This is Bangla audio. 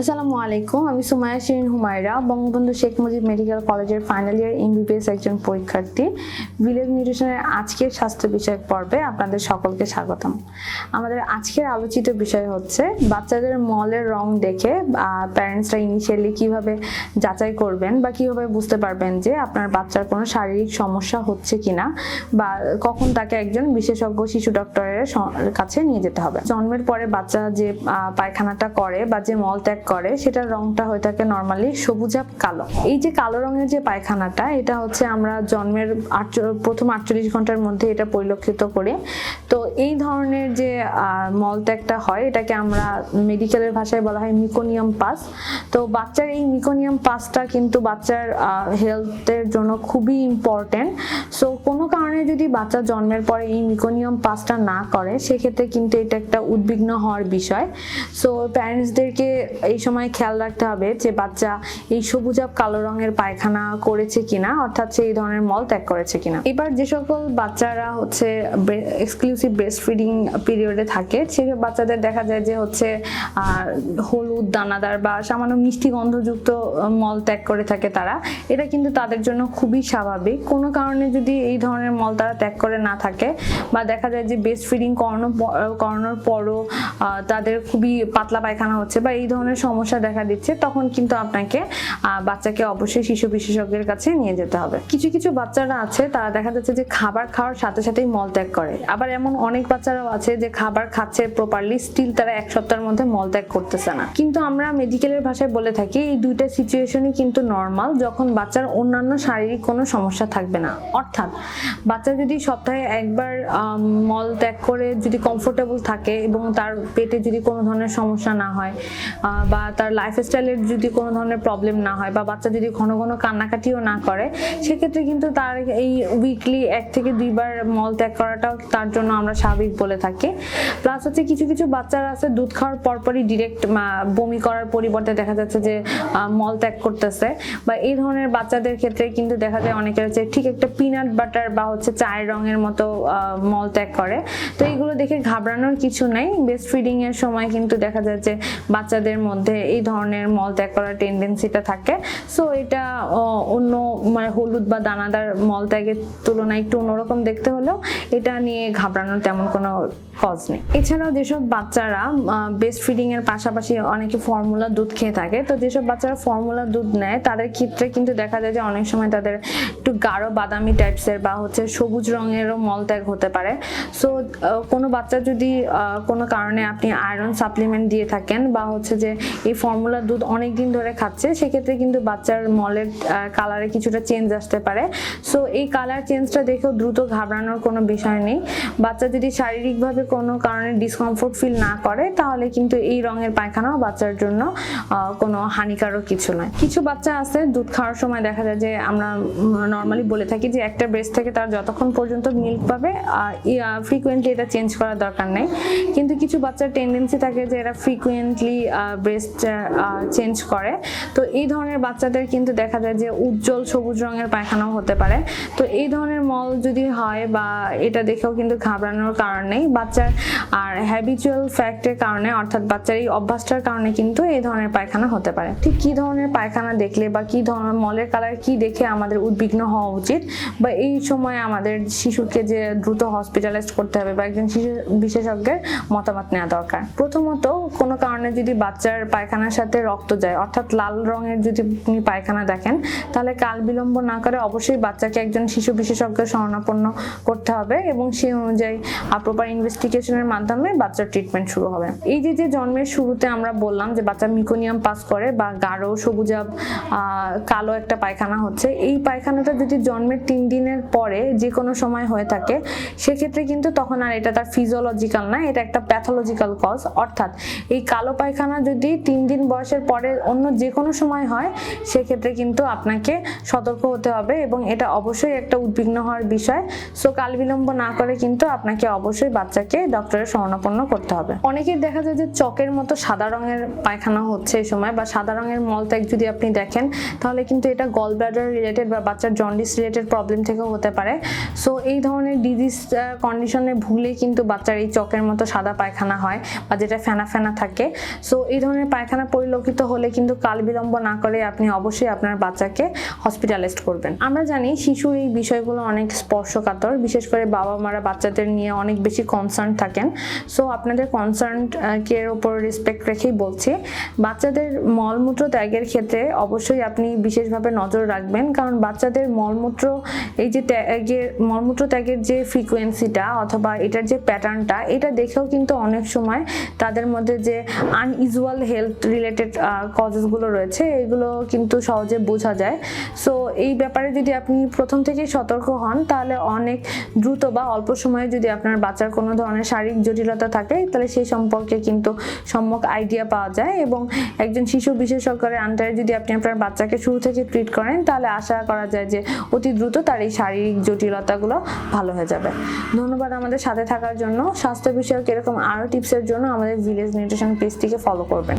আসসালামু আলাইকুম, আমি সুমায়া শিরিন হুমায়রা, বঙ্গবন্ধু শেখ মুজিব মেডিকেল কলেজের ফাইনাল ইয়ার এমবিবিএস একজন পরীক্ষার্থী। ভিলেজ নিউট্রিশনের আজকের স্বাস্থ্য বিষয়ক পর্বে আপনাদের সকলকে স্বাগতম। আমাদের আজকের আলোচিত বিষয় হচ্ছে, বাচ্চাদের মলের রং দেখে প্যারেন্টসরা ইনিশিয়ালি কীভাবে যাচাই করবেন বা কীভাবে বুঝতে পারবেন যে আপনার বাচ্চার কোনো শারীরিক সমস্যা হচ্ছে কিনা বা কখন তাকে একজন বিশেষজ্ঞ শিশু ডক্টরের কাছে নিয়ে যেতে হবে। জন্মের পরে বাচ্চা যে পায়খানাটা করে বা যে মল ত্যাগ করে, সেটার রংটা হয়ে থাকে নর্মালি সবুজাব কালো। এই যে কালো রঙের যে পায়খানাটা, এটা হচ্ছে আমরা জন্মের প্রথম আটচল্লিশ ঘণ্টার মধ্যে এটা পরিলক্ষিত করি তো এই ধরনের যে মলত্যাগটা হয়, এটাকে আমরা মেডিকেলের ভাষায় বলা হয় মিকোনিয়াম পাস। তো বাচ্চার এই মিকোনিয়াম পাসটা কিন্তু বাচ্চার হেলথের জন্য খুবই ইম্পর্টেন্ট সো কোনো কারণে যদি বাচ্চা জন্মের পরে এই মিকোনিয়াম পাসটা না করে, সেক্ষেত্রে কিন্তু এটা একটা উদ্বিগ্ন হওয়ার বিষয়। সো প্যারেন্টসদেরকে এই সময় খেয়াল রাখতে হবে যে বাচ্চা এই সবুজাব কালো রঙের পায়খানা করেছে কিনা, অর্থাৎ সেই ধরনের মল ত্যাগ করেছে কিনা। এবার যে সকল বাচ্চারা হচ্ছে এক্সক্লুসিভ ব্রেস্ট ফিডিং পিরিয়ডে থাকে। সেসব বাচ্চাদের দেখা যায় যে হচ্ছে হলুদ দানাদার বা সামান্য মিষ্টি গন্ধযুক্ত মল ত্যাগ করে থাকে তারা। এটা কিন্তু তাদের জন্য খুবই স্বাভাবিক। কোনো কারণে যদি এই ধরনের মল তারা ত্যাগ করে না থাকে বা দেখা যায় যে ব্রেস্ট ফিডিং করানো করানোর পরও তাদের খুবই পাতলা পায়খানা হচ্ছে বা এই ধরনের সমস্যা দেখা দিচ্ছে, তখন কিন্তু আপনাকে বাচ্চাকে অবশ্যই শিশু বিশেষজ্ঞের কাছে নিয়ে যেতে হবে। কিছু কিছু বাচ্চারা আছে, তারা দেখা যাচ্ছে যে খাবার খাওয়ার সাথে সাথেই মল ত্যাগ করে। আবার এমন অনেক বাচ্চারাও আছে যে খাবার খাচ্ছে প্রপারলি স্টিল তারা এক সপ্তাহের মধ্যে মল ত্যাগ করতেছে না। কিন্তু আমরা মেডিকেলের ভাষায় বলে থাকি, এই দুইটা সিচুয়েশনই কিন্তু নর্মাল যখন বাচ্চার অন্যান্য শারীরিক কোনো সমস্যা থাকবে না। অর্থাৎ বাচ্চা যদি সপ্তাহে একবার মল ত্যাগ করে যদি কমফোর্টেবল থাকে এবং তার পেটে যদি কোনো ধরনের সমস্যা না হয় বা তার লাইফস্টাইলের যদি কোনো ধরনের প্রবলেম না হয়, বা বাচ্চা যদি ঘন ঘন কান্নাকাটিও না করে, সেক্ষেত্রে কিন্তু তার এই উইকলি এক থেকে দুইবার মল ত্যাগ করাটাও তার জন্য আমরা স্বাভাবিক বলে থাকি। প্লাস হচ্ছে কিছু কিছু বাচ্চারা আছে, দুধ খাওয়ার পরপরই ডিরেক্ট বমি করার পরিবর্তে দেখা যাচ্ছে যে মল ত্যাগ করতেছে। বা এই ধরনের বাচ্চাদের ক্ষেত্রে কিন্তু দেখা যায় অনেকের হচ্ছে ঠিক একটা পিনাট বাটার বা হচ্ছে চায়ের রঙের মতো মল ত্যাগ করে। তো এইগুলো দেখে ঘাবড়ানোর কিছু নাই। বেস্ট ফিডিং এর সময় কিন্তু দেখা যায় যে, বাচ্চাদের মধ্যে এই ধরনের মল ত্যাগ করার টেন্ডেন্সিটা থাকে। সো এটা অন্য মানে হলুদ বা দানাদার মল ত্যাগের তুলনায় একটু অন্যরকম দেখতে হলেও এটা নিয়ে তেমন কোনো কজ নেই এছাড়াও যেসব বাচ্চারা বেস্ট ফিডিং এর পাশাপাশি অনেকে ফর্মুলা দুধ খেয়ে থাকে, তো যেসব বাচ্চারা ফর্মুলা দুধ নেয়, তাদের ক্ষেত্রে কিন্তু দেখা যায় যে অনেক সময় তাদের একটু গাঢ় বাদামি টাইপসের বা হচ্ছে সবুজ রঙেরও মলত্যাগ হতে পারে। সো কোনো বাচ্চা যদি কোনো কারণে আপনি আয়রন সাপ্লিমেন্ট দিয়ে থাকেন বা হচ্ছে যে এই ফর্মুলা দুধ অনেক দিন ধরে খাচ্ছে, সেক্ষেত্রে কিন্তু বাচ্চার মলের কালারে কিছুটা চেঞ্জ আসতে পারে। সো এই কালার চেঞ্জটা দেখেও দ্রুত ঘাবড়ানোর কোনো বিষয় নেই। বাচ্চা যদি শারীরিকভাবে কোনো কারণে ডিসকমফোর্ট ফিল না করে, তাহলে কিন্তু এই রঙের পায়খানাও বাচ্চার জন্য কোনো হানিকারক কিছু নয়। কিছু বাচ্চা আছে, দুধ খাওয়ার সময় দেখা যায় যে আমরা নর্মালি বলে থাকি যে একটা ব্রেস্ট থেকে তার যতক্ষণ পর্যন্ত মিল্ক পাবে ফ্রিকুয়েন্টলি এটা চেঞ্জ করার দরকার নেই। কিন্তু কিছু বাচ্চার টেন্ডেন্সি থাকে যে এরা ফ্রিকুয়েন্টলি ব্রেস্ট চেঞ্জ করে। তো এই ধরনের বাচ্চাদের কিন্তু দেখা যায় যে উজ্জ্বল সবুজ রঙের পায়খানাও হতে পারে। তো এই ধরনের মল যদি হয় বা এটা দেখেও কিন্তু ঘাবড়ানোর কারণ নেই। বাচ্চার আর হ্যাবিচুয়াল ফ্যাক্টের কারণে, অর্থাৎ বাচ্চার এই অভ্যাসটার কারণে কিন্তু এই ধরনের পায়খানা হতে পারে। ঠিক কি ধরনের পায়খানা দেখলে বা কি ধরনের মলের কালার কি দেখে আমাদের উদ্বিগ্ন হওয়া উচিত বা এই সময় আমাদের শিশুকে যে দ্রুত হসপিটালাইজ করতে হবে বা একজন শিশু বিশেষজ্ঞের মতামত নেওয়া দরকার। প্রথমত কোনো কারণে যদি বাচ্চার পায়খানার সাথে রক্ত যায়, অর্থাৎ লাল রঙের যদি আপনি পায়খানা দেখেন, তাহলে কাল বিলম্ব না করে অবশ্যই বাচ্চাকে একজন শিশু বিশেষজ্ঞ শরণাপন্ন করতে হবে এবং সেই অনুযায়ী প্রপার ইনভেস্টিগেশনের মাধ্যমে বাচ্চার ট্রিটমেন্ট শুরু হবে। এই যে যে জন্মের শুরুতে আমরা বললাম যে বাচ্চা মিকোনিয়াম পাস করে বা গাঢ় সবুজাব কালো একটা পায়খানা হচ্ছে, এই পায়খানাটা যদি জন্মের তিন দিনের পরে যে কোনো সময় হয়ে থাকে, সেক্ষেত্রে কিন্তু তখন আর এটা তার ফিজিওলজিক্যাল না, এটা একটা প্যাথোলজিক্যাল কজ অর্থাৎ এই কালো পায়খানা যদি তিন দিন বয়সের পরে অন্য যে কোনো সময় হয়, সেক্ষেত্রে কিন্তু আপনাকে সতর্ক হতে হবে এবং এটা অবশ্যই একটা উদ্বিগ্ন হওয়ার বিষয়। সো কাল বিলম্ব না করে কিন্তু আপনাকে অবশ্যই বাচ্চাকে আপনাকে ডক্টরের শরণাপন্ন করতে হবে। অনেকেই দেখা যায় যে চকের মতো সাদা রঙের পায়খানা হচ্ছে এই সময় বা সাদা রঙের মলত্যাগ যদি আপনি দেখেন, তাহলে কিন্তু এটা গল ব্লাডার রিলেটেড বা বাচ্চার জন্ডিস রিলেটেড প্রবলেম থেকেও হতে পারে। সো এই ধরনের ডিজিজ কন্ডিশনে ভুগলেই কিন্তু বাচ্চার এই চকের মতো সাদা পায়খানা হয় বা যেটা ফেনা ফেনা থাকে। সো এই ধরনের পায়খানা পরিলক্ষিত হলে কিন্তু কাল বিলম্ব না করে আপনি অবশ্যই আপনার বাচ্চাকে হসপিটালাইজড করবেন। আমরা জানি শিশুর এই বিষয়গুলো অনেক স্পর্শকাতর, বিশেষ করে বাবা মারা বাচ্চাদের নিয়ে অনেক বেশি কনসার্ন থাকেন। সো আপনাদের কনসার্ন কের উপর রেসপেক্ট রেখেই বলছি। বাচ্চাদের মলমূত্র ত্যাগের ক্ষেত্রে অবশ্যই আপনি বিশেষভাবে নজর রাখবেন। কারণ বাচ্চাদের মলমূত্র, এই যে ত্যাগের, মলমূত্র ত্যাগের যে ফ্রিকোয়েন্সিটা অথবা এটার যে প্যাটার্নটা এটা দেখেও কিন্তু অনেক সময় তাদের মধ্যে যে আনইউজুয়াল হেলথ রিলেটেড কজেসগুলো রয়েছে, এগুলো কিন্তু সহজে বোঝা যায়। সো এই ব্যাপারে যদি আপনি প্রথম থেকেই সতর্ক হন, তাহলে অনেক দ্রুত বা অল্প সময়ে যদি আপনার বাচ্চার কোনো ধরনের শারীরিক জটিলতা থাকে, তাহলে সেই সম্পর্কে কিন্তু সম্যক আইডিয়া পাওয়া যায়। এবং একজন শিশু বিশেষজ্ঞের আন্ডারে যদি আপনি আপনার বাচ্চাকে শুরু থেকে ট্রিট করেন, তাহলে আশা করা যায় যে অতি দ্রুত তার এই শারীরিক জটিলতাগুলো ভালো হয়ে যাবে। ধন্যবাদ আমাদের সাথে থাকার জন্য। স্বাস্থ্য বিষয়ক এরকম আরও টিপসের জন্য আমাদের ভিলেজ নিউট্রিশন পেজটিকে ফলো করবেন।